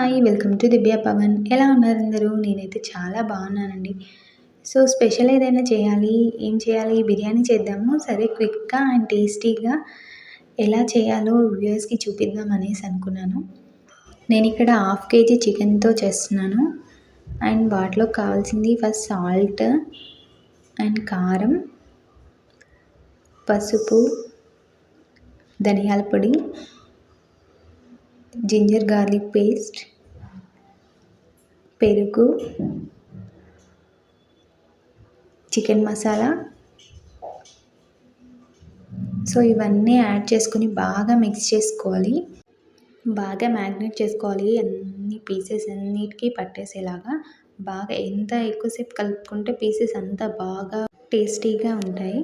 Hi welcome to Divya Pavan. ఎలా ఉన్నారు అందరూ? నేనైతే చాలా బాగున్నానండి. సో స్పెషల్ ఏదైనా చేయాలి? ఏం చేయాలి? బిర్యానీ చేద్దాము. సరే క్విక్గా అండ్ టేస్టీగా ఎలా చేయాలో వ్యూయర్స్కి చూపిద్దాం అనేసి అనుకున్నాను. నేను ఇక్కడ హాఫ్ కేజీ చికెన్తో చేస్తున్నాను. అండ్ వాటిలో కావాల్సింది ఫస్ట్ సాల్ట్ అండ్ కారం పసుపు ధనియాల పొడి జింజర్ గార్లిక్ పేస్ట్ పెరుగు చికెన్ మసాలా. సో ఇవన్నీ యాడ్ చేసుకుని బాగా మిక్స్ చేసుకోవాలి. బాగా మ్యాగ్నేట్ చేసుకోవాలి. అన్ని పీసెస్ అన్నిటికీ పట్టేసేలాగా బాగా ఎంత ఎక్కువసేపు కలుపుకుంటే పీసెస్ అంత బాగా టేస్టీగా ఉంటాయి.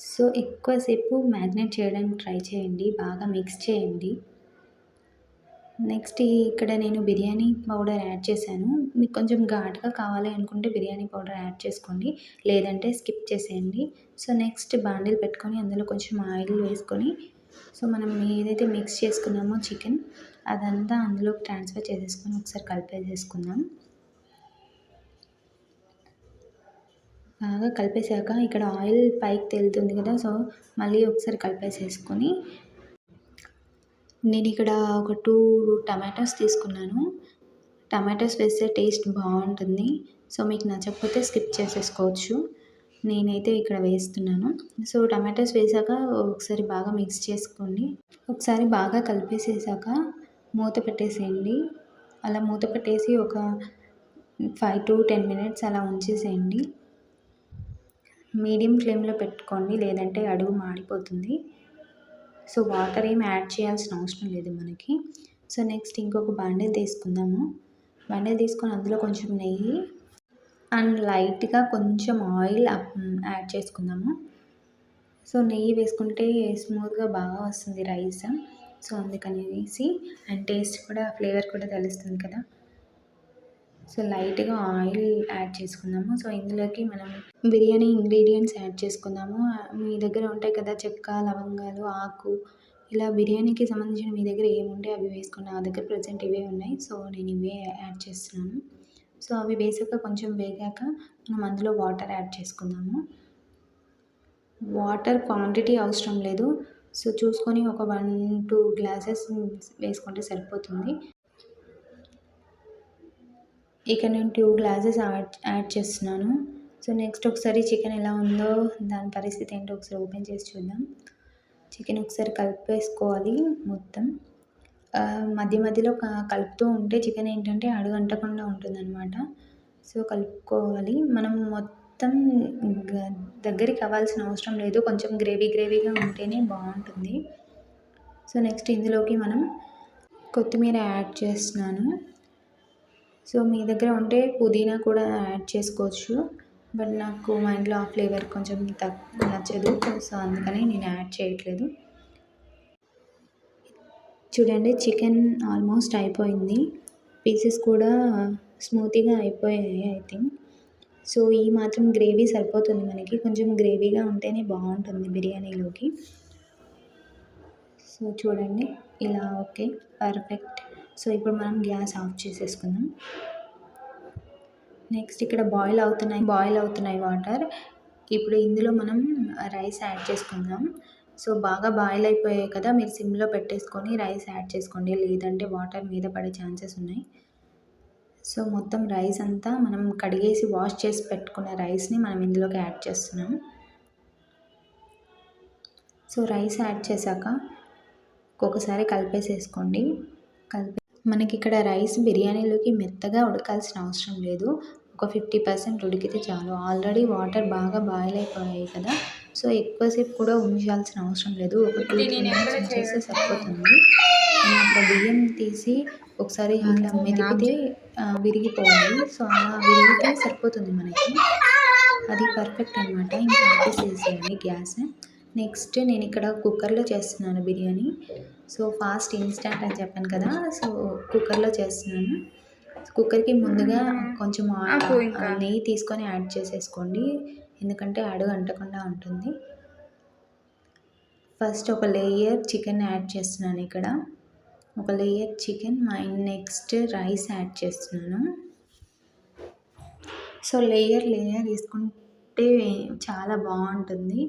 సో ఎక్కువసేపు మ్యాగ్నేట్ చేయడానికి ట్రై చేయండి. బాగా మిక్స్ చేయండి. నెక్స్ట్ ఇక్కడ నేను బిర్యానీ పౌడర్ యాడ్ చేశాను. మీకు కొంచెం ఘాటుగా కావాలి అనుకుంటే బిర్యానీ పౌడర్ యాడ్ చేసుకోండి. లేదంటే స్కిప్ చేసేయండి. సో నెక్స్ట్ బాండిల్ పెట్టుకొని అందులో కొంచెం ఆయిల్ వేసుకొని సో మనం ఏదైతే మిక్స్ చేసుకున్నామో చికెన్ అదంతా అందులోకి ట్రాన్స్ఫర్ చేసేసుకొని ఒకసారి కలిపేసేసుకుందాం. బాగా కలిపేసాక ఇక్కడ ఆయిల్ పైకి తేలుతుంది కదా సో మళ్ళీ ఒకసారి కలిపేసేసుకొని నేను ఇక్కడ ఒక టూ టమాటోస్ తీసుకున్నాను. టమాటోస్ వేస్తే టేస్ట్ బాగుంటుంది. సో మీకు నచ్చకపోతే స్కిప్ చేసేసుకోవచ్చు. నేనైతే ఇక్కడ వేస్తున్నాను. సో టమాటోస్ వేసాక ఒకసారి బాగా మిక్స్ చేసుకోండి. ఒకసారి బాగా కలిపేసేసాక మూత పెట్టేసేయండి. అలా మూత పెట్టేసి ఒక ఫైవ్ టు టెన్ మినిట్స్ అలా ఉంచేసేయండి. మీడియం ఫ్లేమ్లో పెట్టుకోండి. లేదంటే అడుగు మాడిపోతుంది. సో వాటర్ ఏమి యాడ్ చేయాల్సిన అవసరం లేదు మనకి. సో నెక్స్ట్ ఇంకొక బండిల్ తీసుకుందాము. బండిల్ తీసుకొని అందులో కొంచెం నెయ్యి అండ్ లైట్గా కొంచెం ఆయిల్ యాడ్ చేసుకుందాము. సో నెయ్యి వేసుకుంటే స్మూత్గా బాగా వస్తుంది రైస్. సో అందుకనేసి అండ్ టేస్ట్ కూడా ఫ్లేవర్ కూడా తెలుస్తుంది కదా. సో లైట్గా ఆయిల్ యాడ్ చేసుకుందాము. సో ఇందులోకి మనం బిర్యానీ ఇంగ్రీడియంట్స్ యాడ్ చేసుకుందాము. మీ దగ్గర ఉంటాయి కదా చెక్క లవంగాలు ఆకు. ఇలా బిర్యానీకి సంబంధించిన మీ దగ్గర ఏముంటే అవి వేసుకున్నా నా దగ్గర ప్రజెంట్ ఇవే ఉన్నాయి. సో నేను ఇవే యాడ్ చేస్తున్నాను. సో అవి వేసాక కొంచెం వేగాక మనం అందులో వాటర్ యాడ్ చేసుకుందాము. వాటర్ క్వాంటిటీ అవసరం లేదు. సో చూసుకొని ఒక వన్ టూ గ్లాసెస్ వేసుకుంటే సరిపోతుంది. ఇక నేను టూ గ్లాసెస్ యాడ్ యాడ్ చేస్తున్నాను. సో నెక్స్ట్ ఒకసారి చికెన్ ఎలా ఉందో దాని పరిస్థితి ఏంటో ఒకసారి ఓపెన్ చేసి చూద్దాం. చికెన్ ఒకసారి కలిపేసుకోవాలి మొత్తం. మధ్య మధ్యలో కలుపుతూ ఉంటే చికెన్ ఏంటంటే అడుగంటకుండా ఉంటుందన్నమాట. సో కలుపుకోవాలి. మనం మొత్తం దగ్గరికి అవ్వాల్సిన అవసరం లేదు. కొంచెం గ్రేవీ గ్రేవీగా ఉంటేనే బాగుంటుంది. సో నెక్స్ట్ ఇందులోకి మనం కొత్తిమీర యాడ్ చేస్తున్నాను. సో మీ దగ్గర ఉంటే పుదీనా కూడా యాడ్ చేసుకోవచ్చు. బట్ నాకు మా ఇంట్లో ఆ ఫ్లేవర్ కొంచెం తక్కువ నచ్చదు. సో అందుకని నేను యాడ్ చేయట్లేదు. చూడండి చికెన్ ఆల్మోస్ట్ అయిపోయింది. పీసెస్ కూడా స్మూతీగా అయిపోయాయి ఐ థింక్. సో ఈ మాత్రం గ్రేవీ సరిపోతుంది మనకి. కొంచెం గ్రేవీగా ఉంటేనే బాగుంటుంది బిర్యానీలోకి. సో చూడండి ఇలా ఓకే పర్ఫెక్ట్. సో ఇప్పుడు మనం గ్యాస్ ఆఫ్ చేసేసుకుందాం. నెక్స్ట్ ఇక్కడ బాయిల్ అవుతున్నాయి బాయిల్ అవుతున్నాయి వాటర్. ఇప్పుడు ఇందులో మనం రైస్ యాడ్ చేసుకుందాం. సో బాగా బాయిల్ అయిపోయాయి కదా మీరు సిమ్లో పెట్టేసుకొని రైస్ యాడ్ చేసుకోండి. లేదంటే వాటర్ మీద పడే ఛాన్సెస్ ఉన్నాయి. సో మొత్తం రైస్ అంతా మనం కడిగేసి వాష్ చేసి పెట్టుకున్న రైస్ని మనం ఇందులోకి యాడ్ చేస్తున్నాం. సో రైస్ యాడ్ చేశాక ఒక్కొక్కసారి కలిపేసేసుకోండి. కలిపి మనకి ఇక్కడ రైస్ బిర్యానీలోకి మెత్తగా ఉడకాల్సిన అవసరం లేదు. ఒక ఫిఫ్టీ పర్సెంట్ ఉడికితే చాలు. ఆల్రెడీ వాటర్ బాగా బాయిల్ అయిపోయాయి కదా. సో ఎక్కువసేపు కూడా ఉంచాల్సిన అవసరం లేదు. ఒక టూ త్రీ మినిట్స్ ఉంచేస్తే సరిపోతుంది. అక్కడ బియ్యం తీసి ఒకసారి ఇట్లా మెదిపితే విరిగిపోవాలి. సో అలా విరిగితే సరిపోతుంది మనకి. అది పర్ఫెక్ట్ అనమాట ఇంకా ఆపేసేసేయండి గ్యాస్. నెక్స్ట్ నేను ఇక్కడ కుక్కర్లో చేస్తున్నాను బిర్యానీ. సో ఫాస్ట్ ఇన్స్టంట్ అని చెప్పాను కదా సో కుక్కర్లో చేస్తున్నాను. కుక్కర్కి ముందుగా కొంచెం నెయ్యి తీసుకొని యాడ్ చేసేసుకోండి ఎందుకంటే అడుగు అంటకుండా ఉంటుంది. ఫస్ట్ ఒక లేయర్ చికెన్ యాడ్ చేస్తున్నాను ఇక్కడ. ఒక layer chicken and next rice add చేస్తున్నాను. సో లేయర్ లేయర్ వేసుకుంటే చాలా బాగుంటుంది.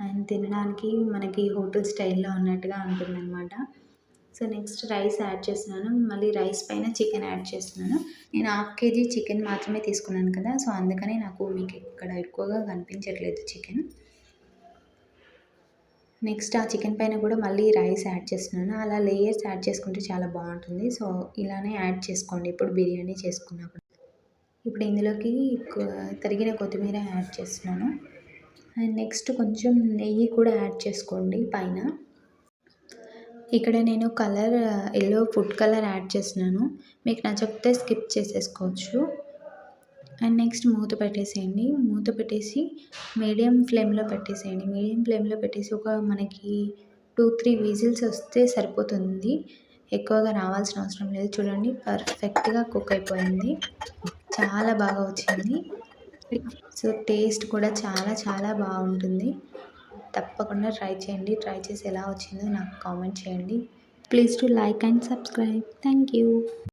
అండ్ తినడానికి మనకి హోటల్ స్టైల్లో ఉన్నట్టుగా ఉంటుందన్నమాట. సో నెక్స్ట్ రైస్ యాడ్ చేస్తున్నాను. మళ్ళీ రైస్ పైన చికెన్ యాడ్ చేస్తున్నాను. నేను హాఫ్ కేజీ చికెన్ మాత్రమే తీసుకున్నాను కదా సో అందుకనే నాకు మీకు ఇక్కడ ఎక్కువగా కనిపించట్లేదు చికెన్. నెక్స్ట్ ఆ చికెన్ పైన కూడా మళ్ళీ రైస్ యాడ్ చేస్తున్నాను. అలా లేయర్స్ యాడ్ చేసుకుంటే చాలా బాగుంటుంది. సో ఇలానే యాడ్ చేసుకోండి ఇప్పుడు బిర్యానీ చేసుకున్నప్పుడు. ఇప్పుడు ఇందులోకి తరిగిన కొత్తిమీర యాడ్ చేస్తున్నాను. అండ్ నెక్స్ట్ కొంచెం నెయ్యి కూడా యాడ్ చేసుకోండి పైన. ఇక్కడ నేను colour yellow food colour add చేసినాను మీకు నచ్చకపోతే స్కిప్ చేసేసుకోవచ్చు. అండ్ నెక్స్ట్ మూత పెట్టేసేయండి. మూత పెట్టేసి మీడియం ఫ్లేమ్లో పెట్టేసేయండి. మీడియం ఫ్లేమ్లో పెట్టేసి ఒక మనకి టూ త్రీ విజిల్స్ వస్తే సరిపోతుంది. ఎక్కువగా రావాల్సిన అవసరం లేదు. చూడండి పర్ఫెక్ట్గా కుక్ అయిపోయింది. చాలా బాగా వచ్చింది. సో టేస్ట్ కూడా చాలా చాలా బాగుంటుంది. తప్పకుండా ట్రై చేయండి. ట్రై చేసి ఎలా వచ్చిందో నాకు కామెంట్ చేయండి. Please to like and subscribe. Thank you.